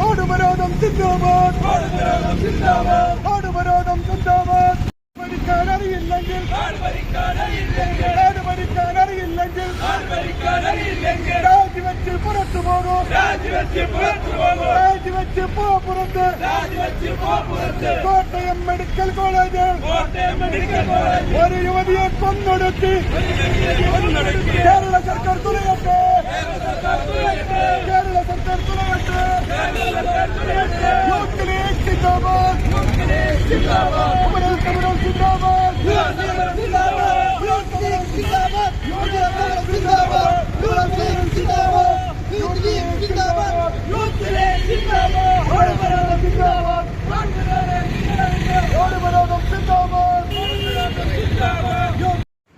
நாடு மரோதம் சிந்தாபாத் நாடு மரோதம் சிந்தாபாத் நாடு மரோதம் சிந்தாபாத் காண இல்லைங்கில். நாடுபடி காண இல்லைங்கில். ராஜி வச்சு புறத்து போகும் ராஜி வச்சு புறத்து போகும் ராஜி வச்சு போ புறத்து ராஜி வச்சு போ புறத்து Kottayam medical college. Kottayam medical ஒரு யுவதியை கொன்னொடுத்து. கேரள சர்க்கார் துணையற்ற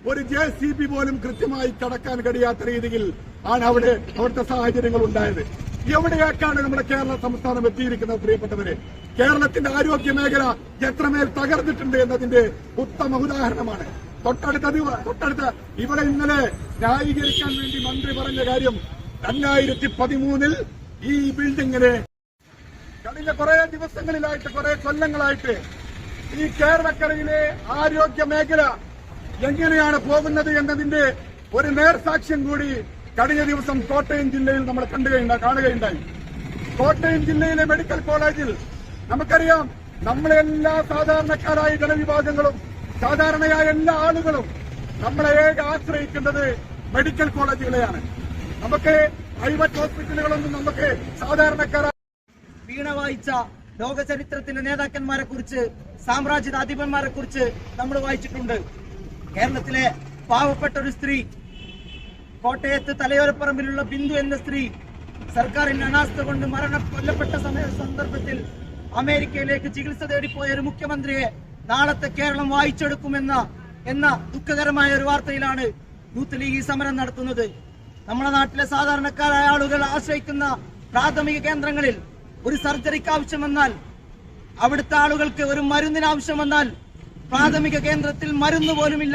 ഒരു ജെ സി ബി പോലും കൃത്യമായി കടക്കാൻ കഴിയാത്ത രീതിയിൽ ആണ് അവിടെ അവിടുത്തെ സാഹചര്യങ്ങൾ ഉണ്ടായത്. എവിടെയൊക്കെയാണ് നമ്മുടെ കേരള സംസ്ഥാനം എത്തിയിരിക്കുന്നത് പ്രിയപ്പെട്ടവരെ? കേരളത്തിന്റെ ആരോഗ്യ മേഖല എത്രമേൽ തകർന്നിട്ടുണ്ട് എന്നതിന്റെ ഉത്തമ ഉദാഹരണമാണ്. തൊട്ടടുത്ത തൊട്ടടുത്ത ഇവിടെ ഇന്നലെ ന്യായീകരിക്കാൻ വേണ്ടി മന്ത്രി പറഞ്ഞ കാര്യം രണ്ടായിരത്തി പതിമൂന്നിൽ ഈ ബിൽഡിങ്ങിന് കഴിഞ്ഞ കുറെ ദിവസങ്ങളിലായിട്ട് കുറെ കൊല്ലങ്ങളായിട്ട് ഈ കേരളക്കരയിലെ ആരോഗ്യ മേഖല എങ്ങനെയാണ് പോകുന്നത് എന്നതിന്റെ ഒരു നേർസാക്ഷ്യം കൂടി കഴിഞ്ഞ ദിവസം കോട്ടയം ജില്ലയിൽ നമ്മൾ കണ്ടുകയുണ്ട കാണുകയുണ്ടായി. കോട്ടയം ജില്ലയിലെ മെഡിക്കൽ കോളേജിൽ നമുക്കറിയാം നമ്മളെ എല്ലാ സാധാരണക്കാരായ ജനവിഭാഗങ്ങളും സാധാരണയായ എല്ലാ ആളുകളും നമ്മളെ ഏക ആശ്രയിക്കുന്നത് മെഡിക്കൽ കോളേജുകളെയാണ് നമുക്ക് പ്രൈവറ്റ് ഹോസ്പിറ്റലുകളൊന്നും നമുക്ക് സാധാരണക്കാരായ വീണ വായിച്ച ലോക ചരിത്രത്തിലെ നേതാക്കന്മാരെ കുറിച്ച് സാമ്രാജ്യത അധിപന്മാരെ കുറിച്ച് നമ്മൾ വായിച്ചിട്ടുണ്ട്. കേരളത്തിലെ പാവപ്പെട്ട ഒരു സ്ത്രീ കോട്ടയത്ത് തലയോരപ്പറമ്പിലുള്ള ബിന്ദു എന്ന സ്ത്രീ സർക്കാരിന്റെ അനാസ്ഥ കൊണ്ട് മരണ കൊല്ലപ്പെട്ട സമയ സന്ദർഭത്തിൽ അമേരിക്കയിലേക്ക് ചികിത്സ തേടിപ്പോയ ഒരു മുഖ്യമന്ത്രിയെ നാളത്തെ കേരളം വായിച്ചെടുക്കുമെന്ന എന്ന ദുഃഖകരമായ ഒരു വാർത്തയിലാണ് യൂത്ത് ലീഗ് ഈ സമരം നടത്തുന്നത്. നമ്മുടെ നാട്ടിലെ സാധാരണക്കാരായ ആളുകൾ ആശ്രയിക്കുന്ന പ്രാഥമിക കേന്ദ്രങ്ങളിൽ ഒരു സർജറിക്ക് ആവശ്യം വന്നാൽ അവിടുത്തെ ആളുകൾക്ക് ഒരു മരുന്നിന് ആവശ്യം വന്നാൽ പ്രാഥമിക കേന്ദ്രത്തിൽ മരുന്ന് പോലുമില്ല.